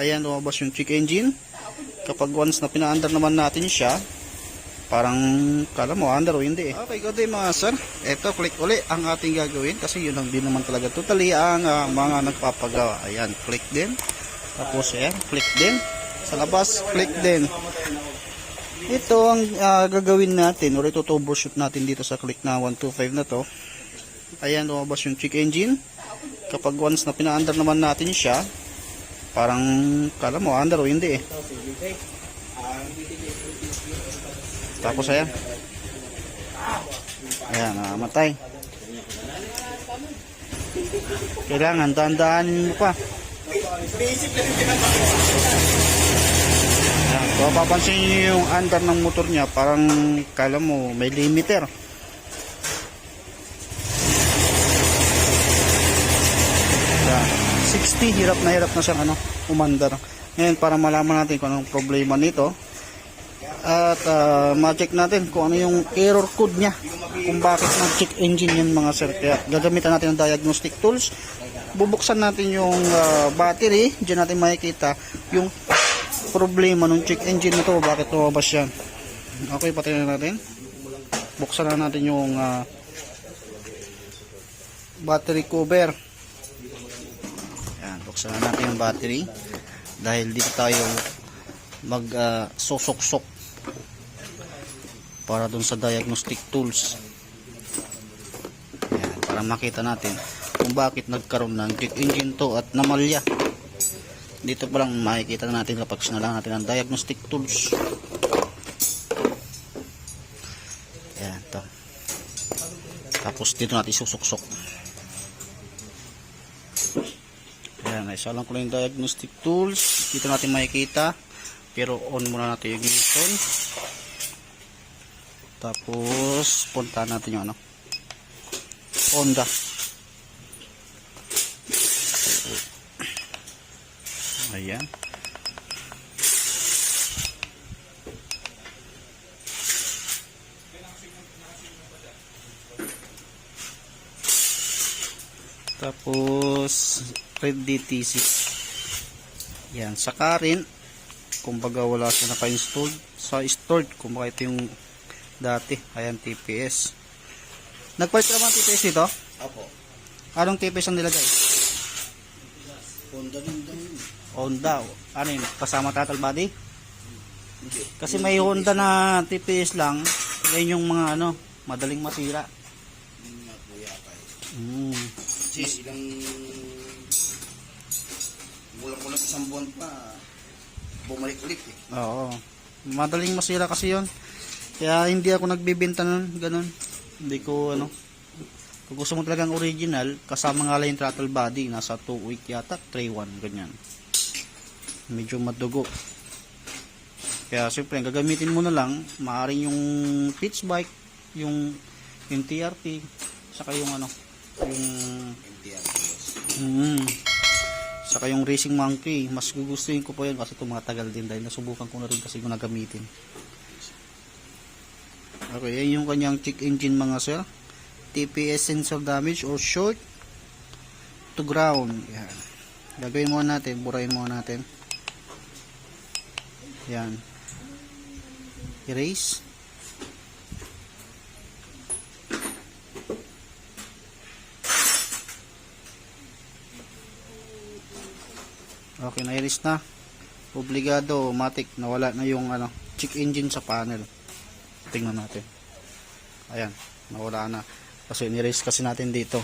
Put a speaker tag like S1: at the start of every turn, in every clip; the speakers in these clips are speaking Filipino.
S1: Ayan, lumabas yung check engine. Kapag once na pina-under naman natin siya, parang kala mo under o hindi eh. Okay, good day mga sir. Ito, click uli ang ating gagawin kasi yun lang din naman talaga totally ang ah, mga nagpapagawa. Ayan, click din. Tapos ayan, click din. Sa labas, click din. Ito ang ah, gagawin natin or ito troubleshoot natin dito sa click na 125 na to. Ayan, lumabas yung check engine. Kapag once na pina-under naman natin siya, parang kala mo under o hindi eh. Tapos ayan. Ayan, namatay. Kailangan dandaanin mo pa. Ayan, kung papansin nyo yung under ng motor niya, parang kala mo may limiter. Ayan, 60, hirap na hirap na siyang ano, umandar. Ngayon, para malaman natin kung anong problema nito, at ah, ma-check natin kung ano yung error code niya kung bakit nag-check engine yun mga sir. Kaya gagamitan natin ng diagnostic tools. Bubuksan natin yung ah, battery. Dyan natin makikita yung problema ng check engine na to bakit lumabas yan. Okay patayin na natin. Buksan na natin yung ah, battery cover buksan na natin yung battery. Dahil dito tayo mag ah, susok-sok para dun sa diagnostic tools. Ayan, para makita natin kung bakit nagkaroon ng check engine to at namalya. Dito pa lang makikita na natin kapag sinala natin ang diagnostic tools. Ayan, to. tapos dito natin susuksok Ayan, isa lang ko lang yung diagnostic tools dito natin makikita pero on muna natin yung ignition tapos, punta natin yung ano. Honda. Ayan. Tapos, red DT6. Yan, sa current, kumbaga wala siya naka-installed. Sa stored, kumbaga ito yung dati. Ayan, TPS. Nagpalit ka naman TPS dito?
S2: Apo.
S1: Anong TPS ang nilagay?
S2: Honda din daw yun.
S1: Honda. Ano yun? Kasama throttle body?
S2: Hindi.
S1: Kasi may Honda na TPS lang. Yan yung mga ano, madaling
S2: nga po yata eh.
S1: Hmm.
S2: Kasi ilang... Kulang-kulang isang buwan pa. Bumalik ulit eh.
S1: Oo. Madaling masira kasi yon. Kaya hindi ako nagbibenta nun, ganun. Hindi ko ano. Kung gusto mo talagang original, kasama nga lang yung throttle body, nasa 2 week yata, 3-1, ganyan. Medyo madugo. Kaya siyempre, ang gagamitin mo na lang, maaaring yung pitch bike, yung, yung TRT, saka yung ano, yung. Mm. Saka yung Racing Monkey, mas gugustuhin ko po yan kasi tumatagal din dahil nasubukan ko na rin kasi kung nagamitin. Okay, yan yung kanyang check engine mga sir. TPS sensor damage or short to ground. Yan. Gagawin muna natin, burahin muna natin. Yan. Erase. Okay, na-erase na. Obligado, matic, nawala na yung ano, check engine sa panel. Tingnan natin. Ayan, nawala na. Kasi ni-erase kasi natin dito.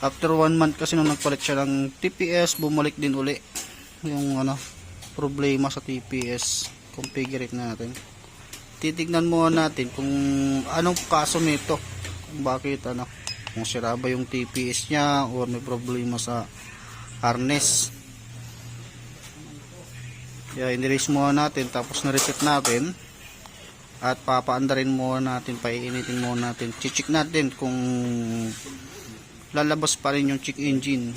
S1: After one month kasi nung nagpalit siya ng TPS, bumalik din uli yung ano, problema sa TPS. Configure natin. Titignan muna natin kung anong kaso nito. Kung bakit ano, kung sira ba yung TPS niya or may problema sa harness. Kaya in-erase muna natin tapos na-reset natin at papaandarin muna natin, paiinitin muna natin. Chichik natin kung lalabas pa rin yung check engine.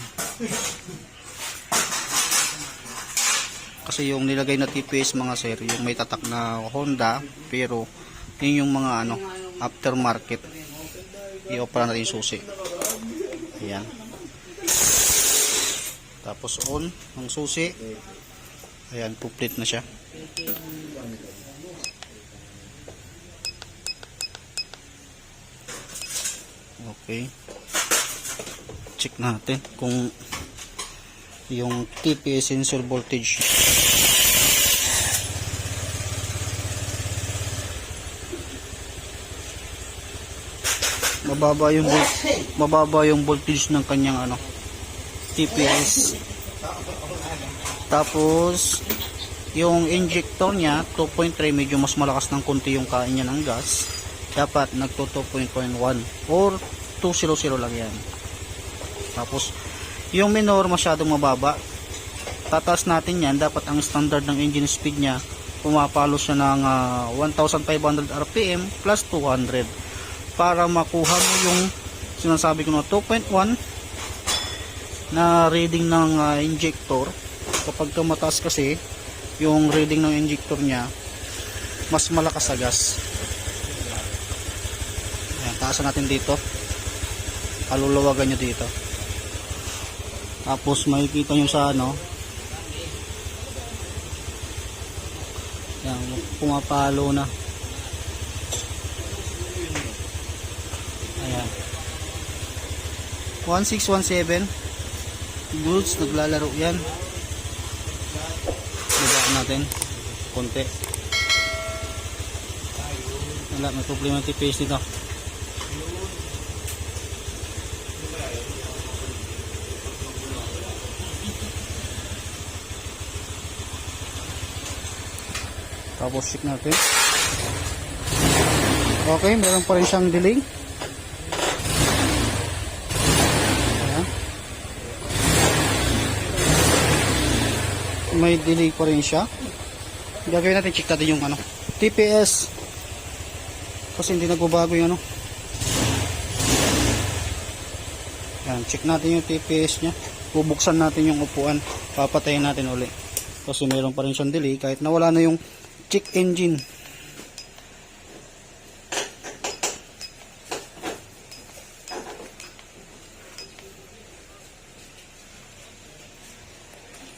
S1: Kasi yung nilagay na TPS mga sir, yung may tatak na Honda, pero yun yung mga ano, aftermarket. I-opera natin susi. Ayan. Tapos on ng susi. Ayan, complete na siya. Okay. Check natin kung yung TPS sensor voltage. Mababa yung mababa yung voltage ng kanyang ano TPS. Tapos yung injector niya 2.3 medyo mas malakas ng konti yung kain niya ng gas. Dapat nagto 2.1 or 200 lang yan. Tapos yung minor masyadong mababa. Tataas natin yan. Dapat ang standard ng engine speed niya pumapalo siya ng ah, 1,500 RPM plus 200 para makuha mo yung sinasabi ko na 2.1 na reading ng ah, injector. Kapag ka kasi yung reading ng injector niya mas malakas sa gas. Ayan, taasan natin dito. Kaluluwagan nyo dito. Tapos makikita nyo sa ano. Yan, pumapalo na. Ayan. 1617 goods naglalaro yan. Baba natin. Konti. Wala may problema TPS nito. Tapos check natin. Okay meron pa rin siyang delay may delay pa rin siya. Gagawin natin check natin yung ano. TPS kasi hindi nagbabago yung ano. Yan check natin yung TPS nya bubuksan natin yung upuan. Papatayin natin uli. Kasi meron pa rin siyang delay. Kahit nawala na yung check engine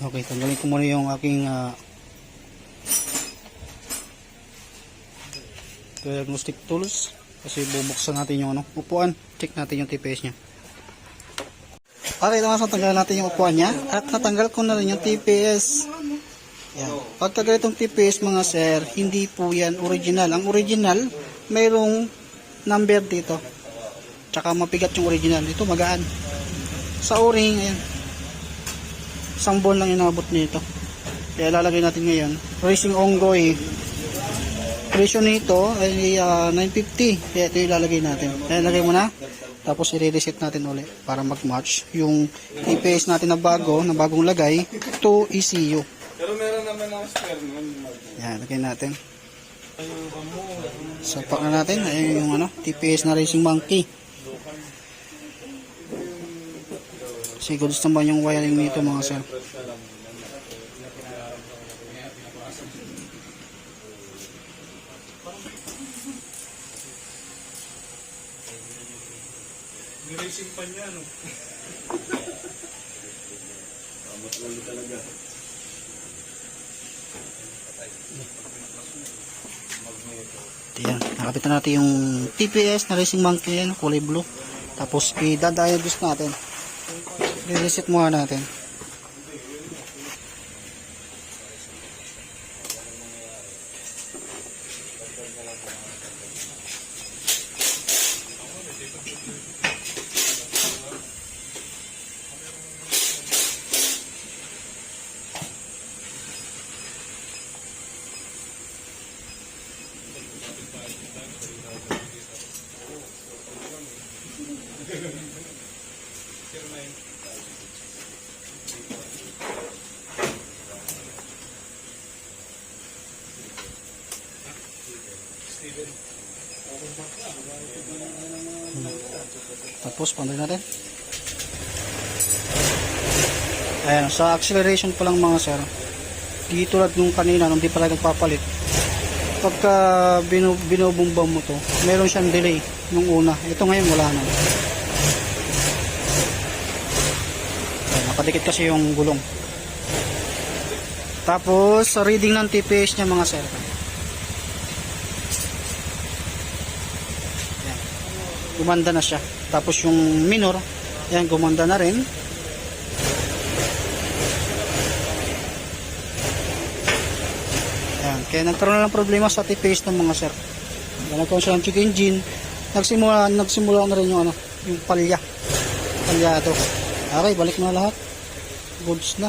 S1: Okay, tanggalin ko muna yung aking ah, diagnostic tools kasi bubuksan natin yung ano, upuan. Check natin yung TPS niya. Okay, tama tanggal natin yung upuan niya at natanggal ko na rin yung TPS. Yan. Pagka ganitong TPS mga sir, hindi po yan original. Ang original, mayroong number dito. Tsaka mapigat yung original. Ito magaan. Sa o-ring, ayan isang buwan lang inabot nito. Kaya lalagay natin ngayon. Racing ongoing. Presyo nito ay ah, 950 kaya ito ilalagay natin. Kaya lagay mo na. Tapos i-reset natin ulit para mag-match yung TPS natin na bago na bagong lagay to ECU
S2: Pero meron naman ang spare nun.
S1: yan lagay natin. Sapak na natin. Ayun yung ano TPS na racing monkey kasi goods naman yung wiring nito mga sir
S2: Racing pa niya, no? Matulo talaga.
S1: Yan, nakapit na natin yung TPS na Racing Monkey yan, kulay blue. Tapos i-diagnose natin. I-reset muna natin. Tapos, pandoy natin. Ayan, sa acceleration pa lang mga sir. Di tulad nung kanina, nung di pala nagpapalit. Pagka binu binubumba mo to, meron siyang delay nung una. Ito ngayon wala na. Ayan, Padikit kasi yung gulong. Tapos, sa reading ng TPS niya mga sir. Gumanda na siya. Tapos yung minor, yan, gumanda na rin. Yan. Kaya nagkaroon na ng problema sa TPS ng mga sir. Nagkaroon siya ng check engine. Nagsimula, nagsimula na rin yung ano, yung palya. Palyado. Okay, balik na lahat. Goods na.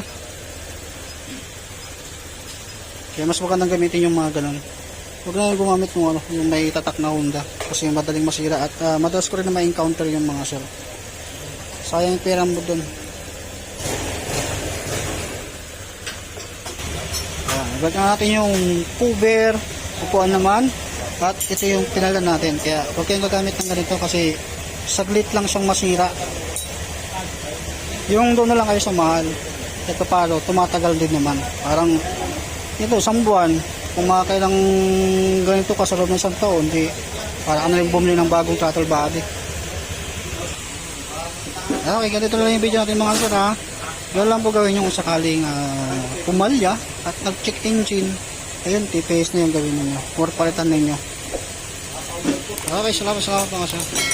S1: Kaya mas magandang gamitin yung mga ganun. Huwag na gumamit ng ano, yung may tatak na Honda. Kasi madaling masira at ah, madalas ko rin na ma-encounter yung mga sir. Sayang pera mo dun. Ibalik na natin yung cover, upuan naman. At ito yung pinalan natin. Kaya huwag kayong gagamit ng ganito kasi saglit lang siyang masira. Yung doon na lang kayo sa mahal. Ito palo, tumatagal din naman. Parang ito, isang buwan, kung makakailang ganito ka sa loob ng isang taon, di, para ano yung bumili ng bagong throttle body. Okay, ganito lang yung video natin mga sir ha. Ganun lang po gawin yung sakaling ah, pumalya at nag-check engine. Ayun, TPS na yung gawin ninyo. Or palitan ninyo. Okay, salamat salamat mga sir.